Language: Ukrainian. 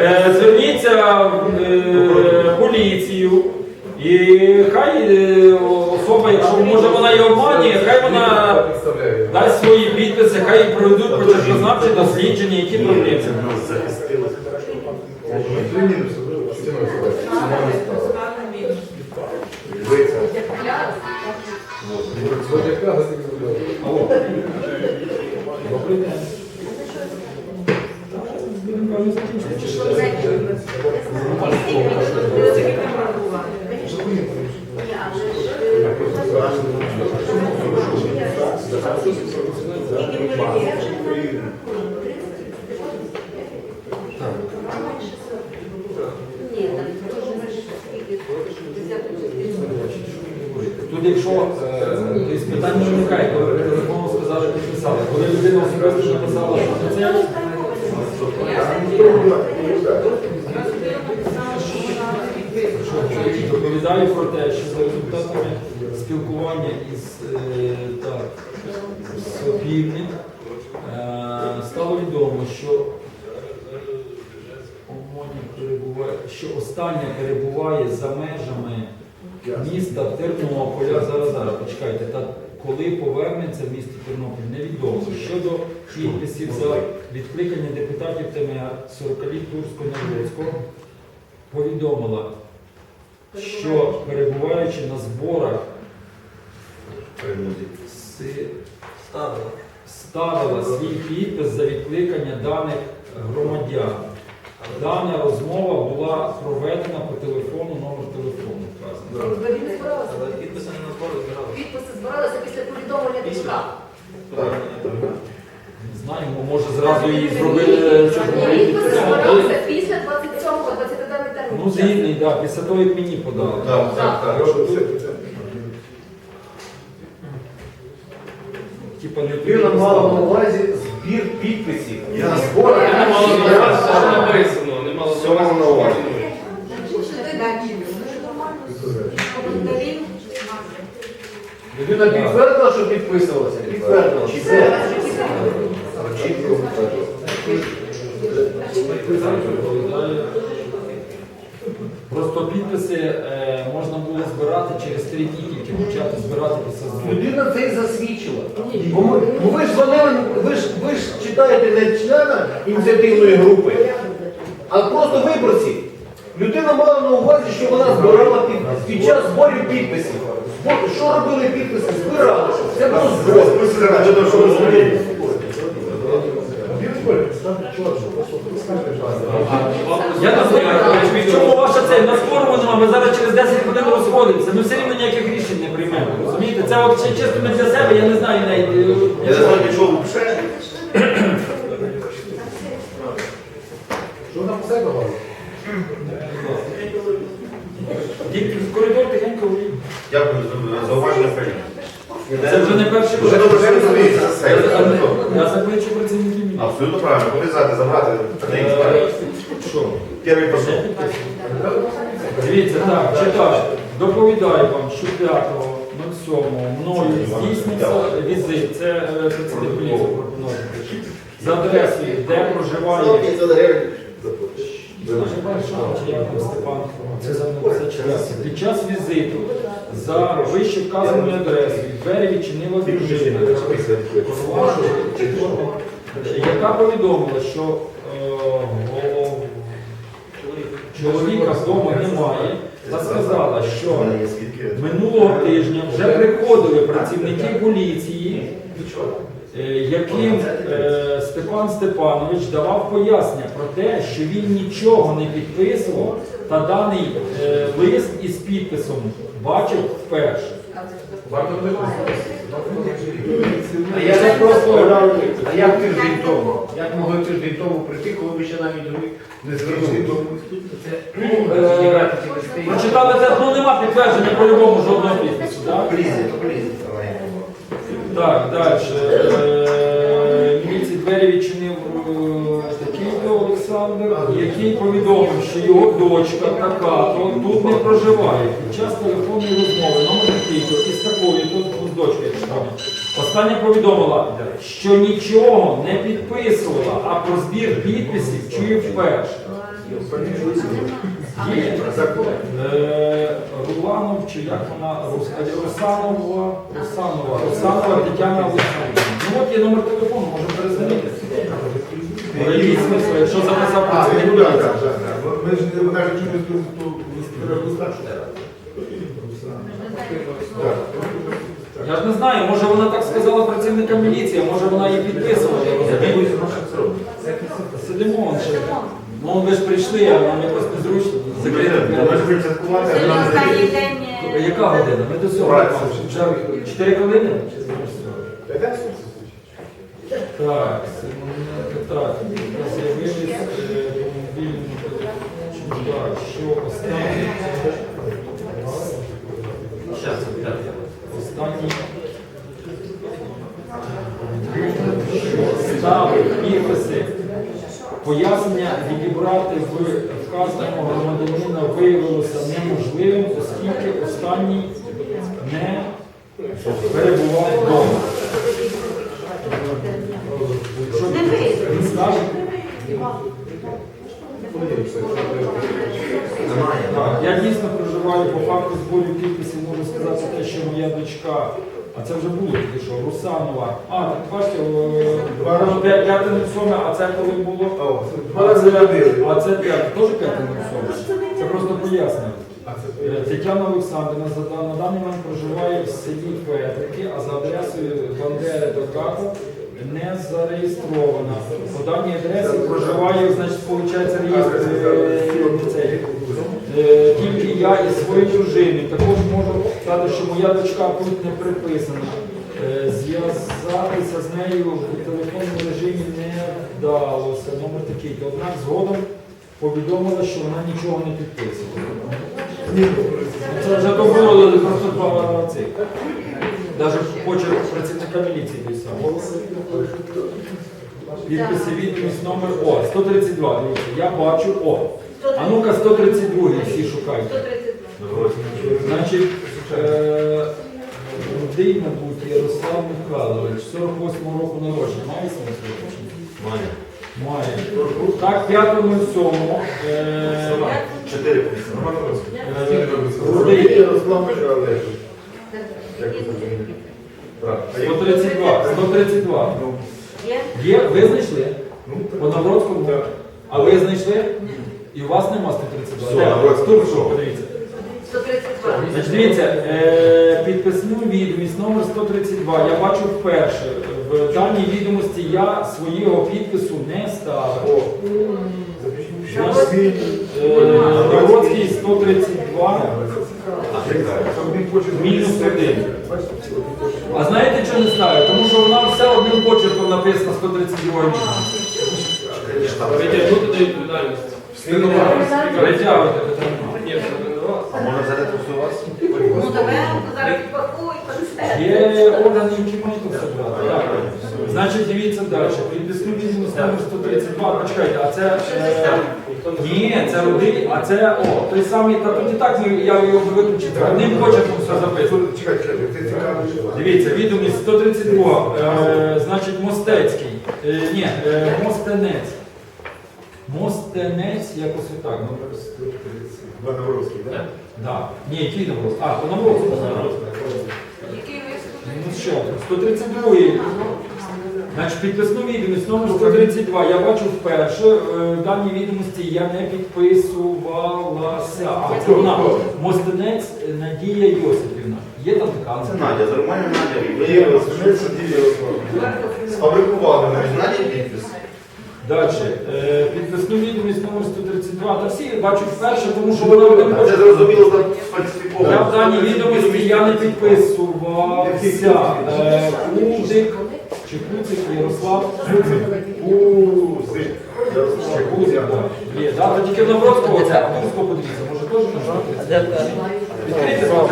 Е, Зверніться в е, поліцію. І хай е, особа, якщо може вона і обманює, хай вона дасть свої підписи, хай проведуть почеркознавче дослідження, які проблеми. Тут якщо е, тобто питання виникає, коли ви телефоном сказали, підписали. Коли людина особисто написала, що це доповідаю про те, що за результатами спілкування із е, так, е, стало відомо, що е, перебуває, що остання перебуває за межами міста Тернополя. Зараз, зараз, почекайте, та коли повернеться в місто Тернопіль, невідомо. Щодо підписів за відкликання депутатів ТМА 40-літ Турського Новгородського повідомила, що перебуваючи на зборах си- ставила свій підпис за відкликання даних громадян. Дана розмова була проведена по телефону, номер телефону. вказано. Ви? Але підписи не на збору збирали. Підписи збиралися після повідомлення Тишка. Не знаємо, може зразу її зробили Ні, чорнові Підписи збиралися після 27-го, 29 терміну. Ну, згідний, так, після того, як мені подали. Так, так, так. Людина мала на увазі збір підписів. Я Не збор, не мала на увазі, що написано, не мала Все мала на увазі. Людина підтвердила, що підписувалася? Підтвердила. Чи це? Чітко Просто підписи е, можна було збирати через три дні тільки почати збирати після збору. Людина це і засвідчила. Бо ми- бо ви ж дзвонили, ви ж, ви ж читаєте не члена ініціативної групи, а просто виборці. Людина мала на увазі, що вона збирала під, під час зборів підписів. Збор- Що робили підписи? Збирали. Це був збор. Я не знаю, чому ваша цель? На спору нема, ми зараз через 10 хвилин розходимося. Ми все рівно ніяких рішень не приймемо. Розумієте? Це от ще чисто ми для себе, я не знаю навіть. е, Я не знаю нічого взагалі. Що по себе говорить? Тільки в коридор тихенько вийде. Дякую за зауваження прийняти. Це вже не перший Вже добре, що ви розумієте за це. Я закличу працівників. Абсолютно правильно, пов'язати, забрати. Це не Е, Що? Перший посол. Дивіться, так, читаю. Доповідаю вам, що 5.07 мною здійснився візит. Це е, працівник поліції пропонує. За адресою, де проживає. Під час візиту за вище вказаною адресою двері відчинила дружина, яка повідомила, що е, чоловіка вдома немає, та сказала, що минулого тижня вже приходили працівники поліції, е, яким е, Степан Степанович давав пояснення про те, що він нічого не підписував, та даний е, лист із підписом бачив вперше. А я не просто а як тиждень тому? Як могли тиждень тому прийти, коли ви ще навіть друг не звернули? Прочитали те, ну нема підтвердження по-любому жодного підпису. так? Так, далі. Е, двері відчинив е, такий Олександр. Який повідомив, що його дочка така-то тут не проживає. Під час телефонної розмови такий-то із такою, тут з дочкою. Остання повідомила, що нічого не підписувала, а про збір підписів чує вперше. Є е, Руланов, чи як вона Русанова, Русанова, Русанова Тетяна Олександрівна. Ну от є номер телефону, може перезвонити. Якщо записав працівник міліції? Ми ж не кажемо, що ми тут Я ж не знаю, може вона так сказала працівникам міліції, а може вона її підписувала. я розумію. Сидимо, он ще. Ну ви ж прийшли, а нам якось незручно. А Сьогодні нам не останній день. е, Яка година? Ми до цього Правильно. вже 4 хвилини? Так, так, з'явились е, по мобільному телефону, так, що останній, останній, що ставив підписи, пояснення відібрати в вказаного громадянина виявилося неможливим, оскільки останній не перебував вдома. Він скаже? Так, я дійсно проживаю по факту зборів підписів, можу сказати те, що моя дочка, а це вже було тільки що, Русанова. А, так бачите, е, п'я- п'яте на а це коли було? А це, а це п'яте, теж п'яте на. Це просто пояснення. Е, Тетяна Олександрівна за дан- на даний момент проживає в селі Петрики, а за адресою Бандери до Капу не зареєстрована. По даній адресі проживає, значить, виходить, реєстр е, цей, Тільки я із своєю дружиною також можу сказати, що моя дочка тут не приписана. Е, Зв'язатися з нею в телефонному режимі не вдалося. Номер такий. Однак згодом повідомила, що вона нічого не підписувала. Це вже добуло просто два цих. Навіть почерк працівника міліції той самий. Підписи відомість номер О, 132. Я бачу О. А ну-ка 132 всі шукають. 132. Значить, е, мабуть, Ярослав Михайлович, 48 року народження. Має смисл? Має. Має. Так, 5.07. Е, Чотири е, Рудий, Ярослав Олегович. 132. 132. Є? Є? Ви знайшли? По Навроцькому? А ви знайшли? І у вас нема 132? Все, Де? Пішов. подивіться. 132. Значить, дивіться, е, підписну відомість номер 132 я бачу вперше. В даній відомості я свого підпису не ставив. Значить, е, Навроцький 132 мінус 1. А знаєте, чого не ставлю? Тому що вона все одним почерком написано 132 відомості. Притягнути до відповідальності. Притягуйте, А можна взяти у вас? Ну, давай зараз пакуй, концерт. Є органи, які мають це брати. Значить, дивіться далі. Підписну відомість номер 132. Почекайте, а це. Е, ні, це родий, а це о, той самий, та тоді так я його виключив. Одним почерком все записано. Чекай, чекай, ти цікавий. Дивіться, відомість 132, е, значить Мостецький. Е, ні, е, Мостенець. Мостенець, якось отак. номер 132. Вановровський, так? Да. Ні, який Навроцький? А, Навроцькому. Який? Ну що, 132 Значить, підписну відомість номер 132 я бачу вперше. Е, В відомості я не підписувалася. А вона Мостенець Надія Йосипівна. Є там така? Це Надя, Романом Надя. Ви Василь Сергій Ярослав. сфабрикували навіть підпис. Далі. Е, Підписну відомість номер 132. Та всі бачу вперше, тому що вона один А це зрозуміло так Я в даній відомості я не підписувався. Е, Кудик чи Куцик Ярослав. Ще Кузик, так. Є, да, то тільки в Навроцького Кузького подивіться, може теж на Відкрийте,